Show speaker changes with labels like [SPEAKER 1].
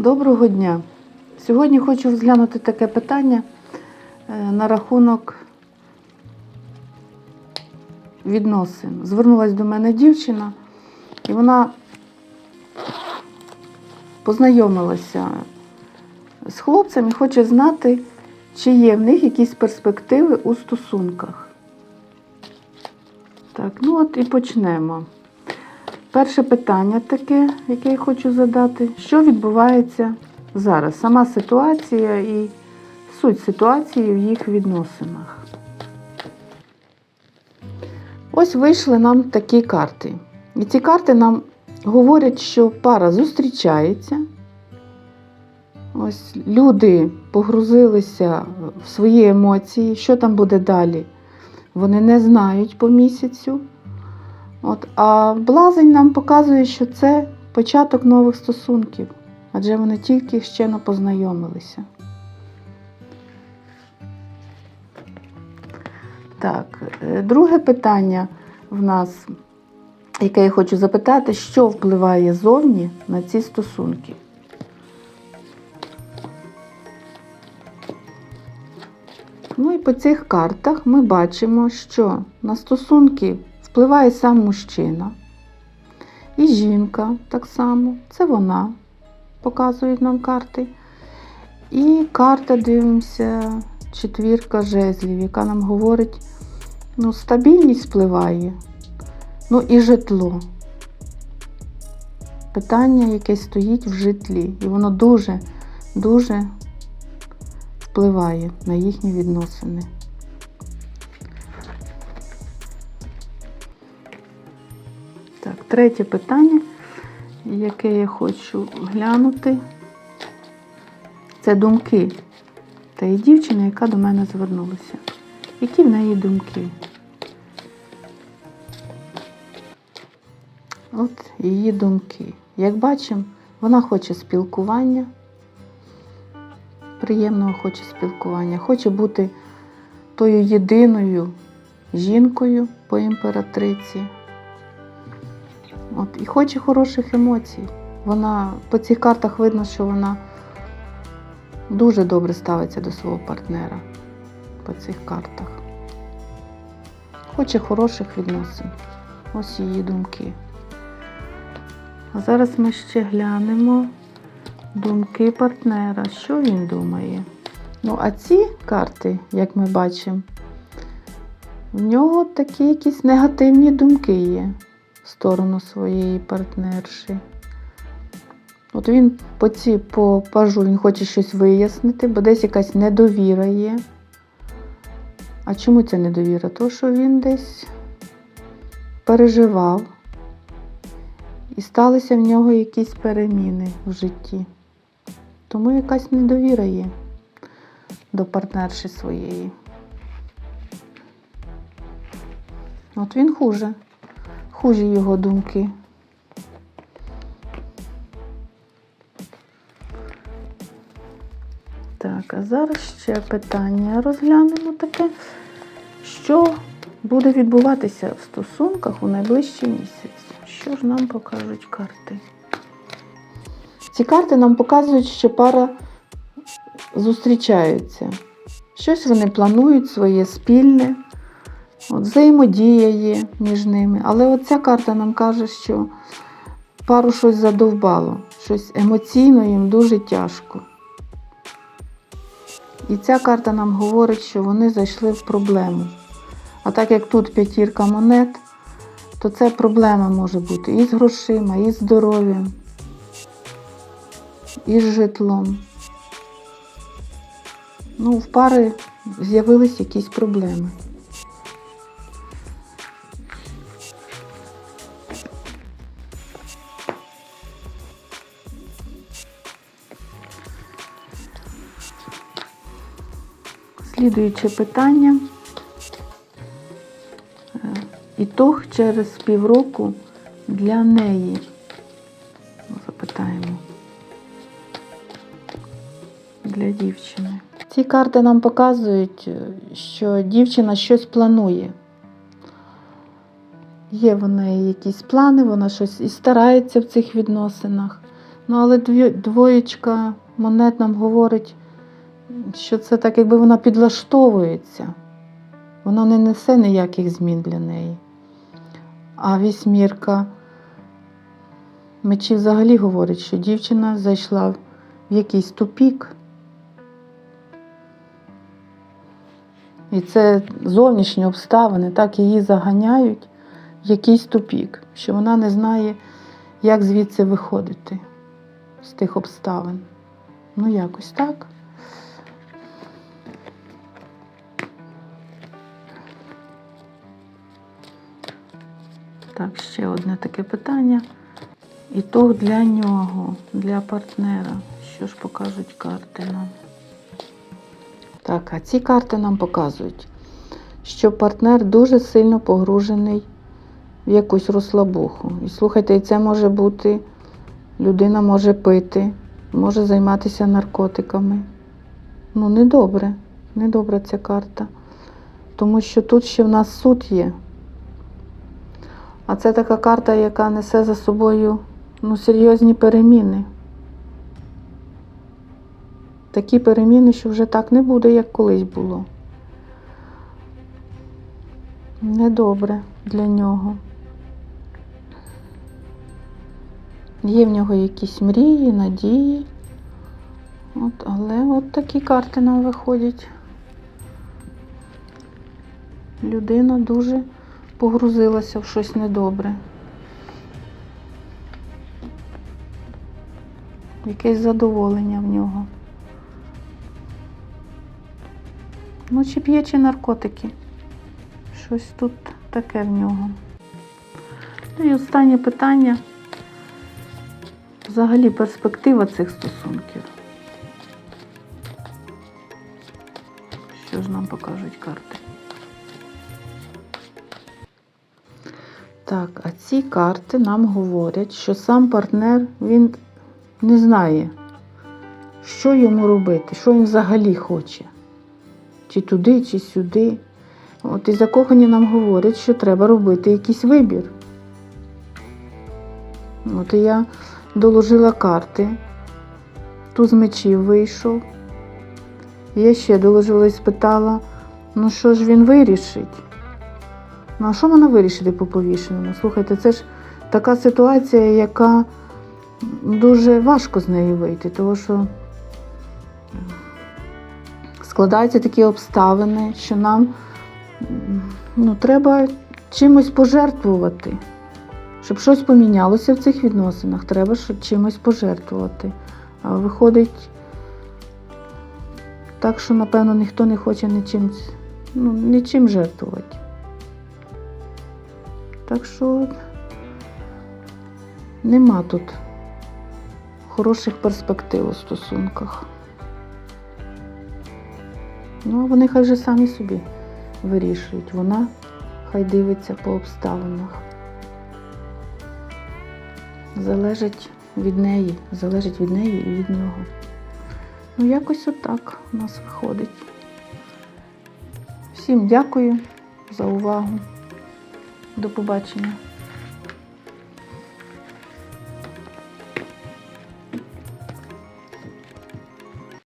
[SPEAKER 1] Доброго дня. Сьогодні хочу розглянути таке питання е, на рахунок відносин. Звернулася до мене дівчина, і вона познайомилася з хлопцем і хоче знати, чи є в них якісь перспективи у стосунках. Так, ну от і почнемо. Перше питання таке, яке я хочу задати. Що відбувається зараз? Сама ситуація і суть ситуації в їх відносинах. Ось вийшли нам такі карти. І ці карти нам говорять, що пара зустрічається. Ось люди погрузилися в свої емоції. Що там буде далі? Вони не знають по місяцю. От, а блазень нам показує, що це початок нових стосунків, адже вони тільки ще не познайомилися. Так, е, друге питання в нас, яке я хочу запитати, що впливає зовні на ці стосунки? Ну і по цих картах ми бачимо, що на стосунки впливає сам мужчина. І жінка так само, це вона, показують нам карти. І карта, дивимося, четвірка жезлів, яка нам говорить, ну, стабільність впливає, ну і житло. Питання, яке стоїть в житлі, і воно дуже, дуже впливає на їхні відносини. Так, третє питання, яке я хочу глянути, це думки тієї дівчини, яка до мене звернулася. Які в неї думки? От її думки. Як бачимо, вона хоче спілкування, приємного хоче спілкування, хоче бути тою єдиною жінкою по імператриці. От, і хоче хороших емоцій. Вона по цих картах видно, що вона дуже добре ставиться до свого партнера по цих картах. Хоче хороших відносин. Ось її думки. А зараз ми ще глянемо думки партнера. Що він думає? Ну, а ці карти, як ми бачимо, в нього такі якісь негативні думки є сторону своєї партнерші. От він по ці, по пажу він хоче щось вияснити, бо десь якась недовіра є. А чому ця недовіра? То, що він десь переживав і сталися в нього якісь переміни в житті. Тому якась недовіра є до партнерші своєї. От він хуже. Хужі його думки. Так, а зараз ще питання розглянемо таке. Що буде відбуватися в стосунках у найближчий місяць? Що ж нам покажуть карти? Ці карти нам показують, що пара зустрічаються. Щось вони планують своє спільне, от, взаємодія є між ними. Але оця карта нам каже, що пару щось задовбало, щось емоційно їм дуже тяжко. І ця карта нам говорить, що вони зайшли в проблему. А так як тут п'ятірка монет, то це проблема може бути і з грошима, і з здоров'ям, і з житлом. Ну, в пари з'явились якісь проблеми. Слідуюче питання. Е, Ітог через півроку для неї. Запитаємо. Для дівчини. Ці карти нам показують, е, що дівчина щось планує. Є в неї якісь плани, вона щось і старається в цих відносинах. Ну, але двоєчка монет нам говорить, що це так, якби вона підлаштовується. Вона не несе ніяких змін для неї. А вісьмірка мечі взагалі говорить, що дівчина зайшла в якийсь тупік. І це зовнішні обставини, так її заганяють в якийсь тупік, що вона не знає, як звідси виходити з тих обставин. Ну, якось так. Так, ще одне таке питання. Ітог для нього, для партнера. Що ж покажуть карти нам? Так, а ці карти нам показують, що партнер дуже сильно погружений в якусь розслабуху. І слухайте, і це може бути, людина може пити, може займатися наркотиками. Ну, недобре, недобра ця карта. Тому що тут ще в нас суд є. А це така карта, яка несе за собою ну, серйозні переміни. Такі переміни, що вже так не буде, як колись було. Недобре для нього. Є в нього якісь мрії, надії. От, але от такі карти нам виходять. Людина дуже погрузилася в щось недобре. Якесь задоволення в нього. Ну, чи п'є, чи наркотики. Щось тут таке в нього. Ну і останнє питання. Взагалі перспектива цих стосунків. Що ж нам покажуть карти? Так, а ці карти нам говорять, що сам партнер він не знає, що йому робити, що він взагалі хоче. Чи туди, чи сюди. От і закохані нам говорять, що треба робити якийсь вибір. От і я доложила карти, туз мечів вийшов. Я ще доложила і спитала, ну що ж він вирішить? Ну, а що вона вирішити по повішеному? Слухайте, це ж така ситуація, яка дуже важко з неї вийти, тому що складаються такі обставини, що нам ну, треба чимось пожертвувати. Щоб щось помінялося в цих відносинах, треба чимось пожертвувати. А виходить так, що, напевно, ніхто не хоче нічим, ну, нічим жертвувати. Так що нема тут хороших перспектив у стосунках. Ну, а вони хай же самі собі вирішують. Вона хай дивиться по обставинах. Залежить від неї, залежить від неї і від нього. Ну, якось отак у нас виходить. Всім дякую за увагу. До побачення.